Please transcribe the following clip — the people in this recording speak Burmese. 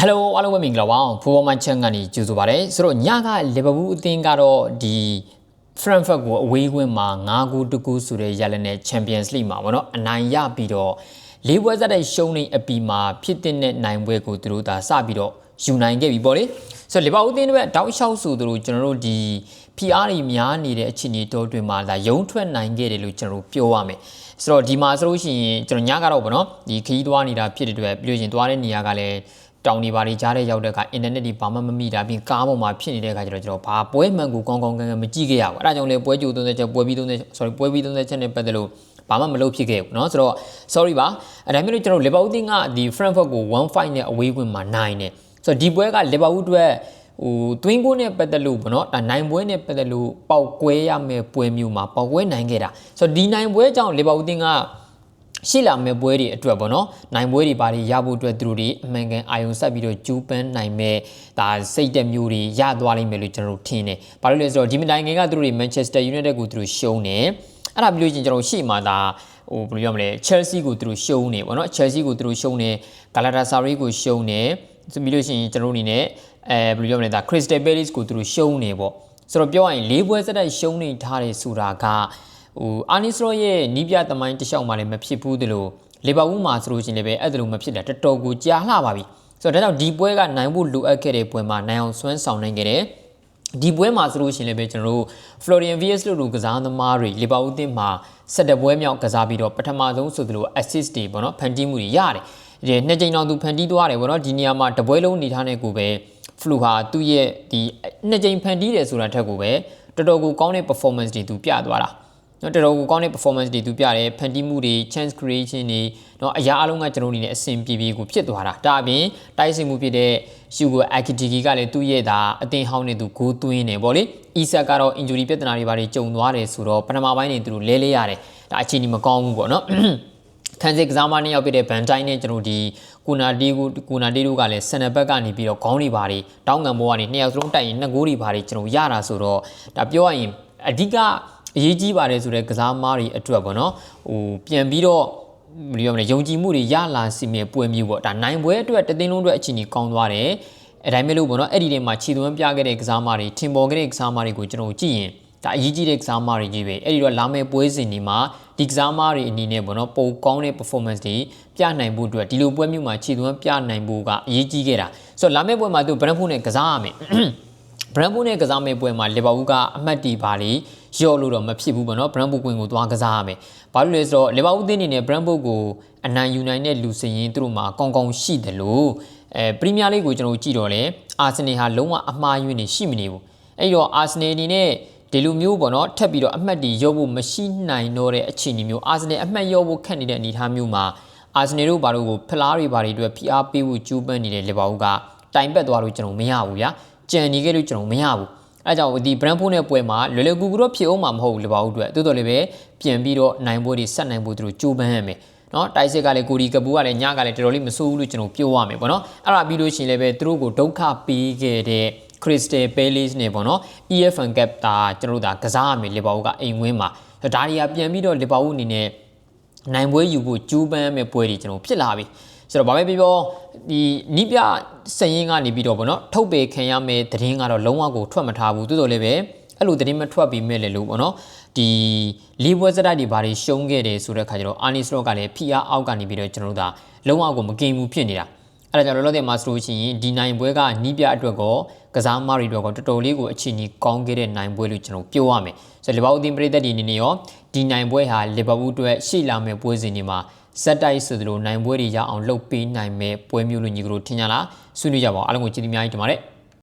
ဟယ်လိုအားလုံးပဲမင်္ဂလာပါဖူဘောမန်ချန်ကနေကြိုဆိုပါရစေဆိုတော့ညကလီဗာပူးအသင်းကတော့ဒီဖရန့်ဖတ်ကိုအဝေးကွင်းမှာ9ဂိုးတကူဆိုတဲ့ရလနဲ့ချန်ပီယံစ်လိမှာပေါ့နော်အနိုင်ရပြီးတော့လေးပွဲဆက်တဲ့ရှုံးနေအပီမှာဖြစ်တဲ့နိုင်ပွဲကိုသူတို့သာစပြီးတော့ယူနိုင်ခဲ့ပြီပေါ့လေဆိုတော့လီဗာပူးအသင်းတွေတောက်လျှောက်ဆိုသူတို့ကျွန်တော်တို့ဒီ PR တွေများနေတဲ့အခြေအနေတောတွင်မှာလာရုံထွက်နိုင်ခဲ့တယ်လို့ကျွန်တော်တို့ပြောရမယ်ဆိုတော့ဒီမှာဆိုလို့ရှိရင်ကျွန်တော်ညကတော့ဗောနော်ဒီခရီးသွားနေတာဖြစ်တဲ့အတွက်ပြီးလို့ရှိရင်သွားတဲ့နေရာကလည်း တောင်တွေဘာတွေကြားတဲ့ရောက်တဲ့အခါအင်တာနက်တွေဘာမှမမိတာပြီးကားပေါ်မှာဖြစ်နေတဲ့အခါကျတော့ကျွန်တော်ဘာပွဲမှန်ကိုကောင်းကောင်းကန်းကန်းမကြည့်ခဲ့ရဘူးအဲဒါကြောင့်လေပွဲကြို30ချက်ပွဲပြီး30 sorry ပွဲပြီး30ချက်နဲ့ပတ်သက်လို့ဘာမှမလုပ်ဖြစ်ခဲ့ဘူးเนาะဆိုတော့ sorry ပါအဲဒါမျိုးလို့ကျွန်တော်လီဗာပူးတင်းကဒီ Frankfurt ကို1-5နဲ့အဝေးဝင်မှာနိုင်တယ်ဆိုတော့ဒီပွဲကလီဗာပူးအတွက်ဟိုတွင်းကိုနဲ့ပတ်သက်လို့ဗောနော်ဒါနိုင်ပွဲနဲ့ပတ်သက်လို့ပေါက်ကွဲရမယ့်ပွဲမျိုးမှာပေါက်ကွဲနိုင်ခဲ့တာဆိုတော့ဒီနိုင်ပွဲကြောင့်လီဗာပူးတင်းက ရှိလာမယ့်ပွဲတွေအတွက်ပေါ့နော်နိုင်ပွဲတွေပါတွေရဖို့အတွက်သူတို့တွေအမှန်ကန်အာယုံဆက်ပြီးတော့ကျူးပန်းနိုင်မဲ့ဒါစိတ်တက်မျိုးတွေရသွားလိမ့်မယ်လို့ကျွန်တော်တို့ထင်တယ်။ဘာလို့လဲဆိုတော့ဒီမတိုင်ခင်ကသူတို့တွေ Manchester United ကိုသူတို့ရှုံးတယ်။အဲ့ဒါပြီးလို့ချင်းကျွန်တော်ရှေ့မှာဒါဟိုဘယ်လိုပြောမလဲ Chelsea ကိုသူတို့ရှုံးနေပေါ့နော် Chelsea ကိုသူတို့ရှုံးနေ Galatasaray ကိုရှုံးနေပြီးလို့ရှိရင်ကျွန်တော်တို့အနေနဲ့အဲဘယ်လိုပြောမလဲဒါ Crystal Palace ကိုသူတို့ရှုံးနေပေါ့ဆိုတော့ပြောရရင်၄ပွဲစတိုက်ရှုံးနေထားတယ်ဆိုတာက ဟိုအာနီစရော့ရဲ့နီးပြသမိုင်းတလျှောက်မှလည်းမဖြစ်ဘူးတလို့လီဗာပူးမှာဆိုလို့ရှိရင်လည်းပဲအဲ့ဒါလိုမဖြစ်တာတော်တော်ကိုကြာလှပါပြီဆိုတော့ဒါကြောင့်ဒီပွဲကနိုင်ဖို့လိုအပ်ခဲ့တဲ့ပွဲမှာနိုင်အောင်ဆွမ်းဆောင်နိုင်ခဲ့တယ်ဒီပွဲမှာဆိုလို့ရှိရင်လည်းပဲကျွန်တော်တို့ Florian Vies လို့လူကစားသမားတွေလီဗာပူးအသင်းမှာ၁၁ပွဲမြောက်ကစားပြီးတော့ပထမဆုံးဆိုသလို assist တွေပေါ့နော်ဖန်တီးမှုတွေရတယ်ဒီနှစ်ကြိမ်တော့သူဖန်တီးသွားတယ်ပေါ့နော်ဒီနေရာမှာတပွဲလုံးနေထားတဲ့ကိုပဲ flu ဟာသူ့ရဲ့ဒီနှစ်ကြိမ်ဖန်တီးတယ်ဆိုတာထက်ကိုပဲတော်တော်ကိုကောင်းတဲ့ performance တွေသူပြသွားတာ နော်တော်တော်ကိုကောင်းတဲ့ performance တွေသူပြတယ်ဖန်တီးမှုတွေ chance creation တွေနော်အရာအလုံးကကျွန်တော်အနေနဲ့အဆင်ပြေပြေကိုဖြစ်သွားတာဒါအပြင်တိုက်စစ်မှုဖြစ်တဲ့ Hugo Ekitiki ကလည်းသူ့ရဲ့ဒါအသင်ဟောင်းနေသူဂိုးသွင်းနေပေါ့လေ Isak ကတော့ injury ပြဿနာတွေဘာတွေကြုံသွားတယ်ဆိုတော့ပထမပိုင်းနေသူတို့လဲလဲရတယ်ဒါအခြေအနေမကောင်းဘူးပေါ့နော်ခန်းစစ်ကစားမနှစ်ယောက်ဖြစ်တဲ့ဘန်တိုင်းနဲ့ကျွန်တော်ဒီကူနာတီကိုကူနာတီတို့ကလည်းဆန်နဘက်ကနေပြီးတော့ခေါင်းတွေပါတွေတောင်းငံဘောကနေနှစ်ယောက်စလုံးတိုက်ရင်နှစ်ဂိုးတွေပါတွေကျွန်တော်ရတာဆိုတော့ဒါပြောရရင်အဓိက အရေးကြီးပါတယ်ဆိုတဲ့ကစားမားတွေအတွက်ပေါ့နော်ဟိုပြန်ပြီးတော့ဘယ်လိုပြောမလဲယုံကြည်မှုတွေရလာစီမြေပွဲမျိုးပေါ့ဒါနိုင်ပွဲအတွက်တသိန်းလုံးအတွက်အချိန်ကြီးကောင်းသွားတယ်အဲဒါမျိုးလို့ပေါ့နော်အဲ့ဒီတွေမှာခြေသွင်းပြခဲ့တဲ့ကစားမားတွေထင်ပေါ်ခဲ့တဲ့ကစားမားတွေကိုကျွန်တော်ကြည့်ရင်ဒါအရေးကြီးတဲ့ကစားမားတွေကြီးပဲအဲ့ဒီတော့လာမယ့်ပွဲစဉ်တွေမှာဒီကစားမားတွေအနေနဲ့ပေါ့နော်ပုံကောင်းတဲ့ performance တွေပြနိုင်ဖို့အတွက်ဒီလိုပွဲမျိုးမှာခြေသွင်းပြနိုင်ဖို့ကအရေးကြီးခဲ့တာဆိုတော့လာမယ့်ပွဲမှာသူ Brentford နဲ့ကစားရမယ် Brentford နဲ့ကစားမယ့်ပွဲမှာလီဗာပူးကအမှတ်တီပါလေရော့လို့တော့မဖြစ်ဘူးပေါ့နော် Brentford ကွင်းကိုသွားကစားရမယ်ဘာလို့လဲဆိုတော့လီဗာပူးသင်းအနေနဲ့ Brentford ကိုအနိုင်ယူနိုင်တဲ့လူစရင်သူတို့မှာကောင်းကောင်းရှိတယ်လို့အဲပရီးမီးယားလိကိုကျွန်တော်ကြည့်တော့လေအာဆင်နယ်ဟာလုံးဝအမှားယွင်းနေရှိမနေဘူးအဲ့တော့အာဆင်နယ်အနေနဲ့ဒီလိုမျိုးပေါ့နော်ထပ်ပြီးတော့အမှတ်တွေရောဖို့မရှိနိုင်တော့တဲ့အခြေအနေမျိုးအာဆင်နယ်အမှတ်ရောဖို့ခက်နေတဲ့အနေအထားမျိုးမှာအာဆင်နယ်တို့ဘာလို့ကိုဖလားတွေဘာတွေအတွက်ဖိအားပေးဖို့ကြိုးပမ်းနေတဲ့လီဗာပူးကတိုင်ပတ်သွားလို့ကျွန်တော်မရဘူးဗျာ ကြံနေခဲ့လို့ကျွန်တော်မရဘူးအဲကြောင့်ဒီ Brentford နဲ့ပွဲမှာလွယ်လွယ်ကူကူတော့ဖြစ်အောင်မှာမဟုတ်ဘူးလီဗာပူးအတွက်တိုးတော်လည်းပဲပြန်ပြီးတော့နိုင်ပွဲတွေဆက်နိုင်ဖို့သူတို့ကြိုးပမ်းရမယ်နော်တိုက်စစ်ကလည်းကိုဒီကပူကလည်းညကလည်းတော်တော်လေးမဆိုးဘူးလို့ကျွန်တော်ပြောရမယ်ပေါ့နော်အဲ့ဒါပြီးလို့ရှိရင်လည်းပဲသူတို့ကိုဒုက္ခပေးခဲ့တဲ့ Crystal Palace နဲ့ပေါ့နော် EFN Cup ဒါကျွန်တော်တို့ဒါကစားရမယ်လီဗာပူးကအိမ်ဝင်းမှာဒါတွေကပြန်ပြီးတော့လီဗာပူးအနေနဲ့နိုင်ပွဲယူဖို့ကြိုးပမ်းမဲ့ပွဲတွေကျွန်တော်ဖြစ်လာပြီ ဆိုတော့ဗာပဲပြောပြောဒီနိပြစရင်ကနေပြီးတော့ဗောနော်ထုတ်ပေခံရမယ့်သတင်းကတော့လုံးဝကိုထွက်မထားဘူးတိုးတော်လည်းပဲအဲ့လိုသတင်းမထွက်ပြီးမဲ့လေလို့ဗောနော်ဒီလီဘွဲစတိုက်တွေဘာတွေရှုံးခဲ့တယ်ဆိုတဲ့ခါကျတော့အာနီစလော့ကလည်းဖီအားအောက်ကနေပြီးတော့ကျွန်တော်တို့ဒါလုံးဝကိုမကိန်ဘူးဖြစ်နေတာအဲ့ဒါကြောင့်လောလောဆယ်မှာဆိုလို့ရှိရင်ဒီနိုင်ပွဲကနီးပြအတွက်ကောကစားမတွေအတွက်ကောတော်တော်လေးကိုအချိန်ကြီးကောင်းခဲ့တဲ့နိုင်ပွဲလို့ကျွန်တော်ပြောရမယ်ဆိုတော့လီဗာပူးအသင်းပရိသတ်တွေအနေနဲ့ရောဒီနိုင်ပွဲဟာလီဗာပူးအတွက်ရှိလာမယ့်ပွဲစဉ်တွေမှာဇက်တိုက်ဆိုသလိုနိုင်ပွဲတွေရအောင်လှုပ်ပေးနိုင်မဲ့ပွဲမျိုးလို့ညီကတို့ထင်ကြလားဆွေးနွေးကြပါအောင်အားလုံးကိုကျေးဇူးများကြီးတင်ပါတယ်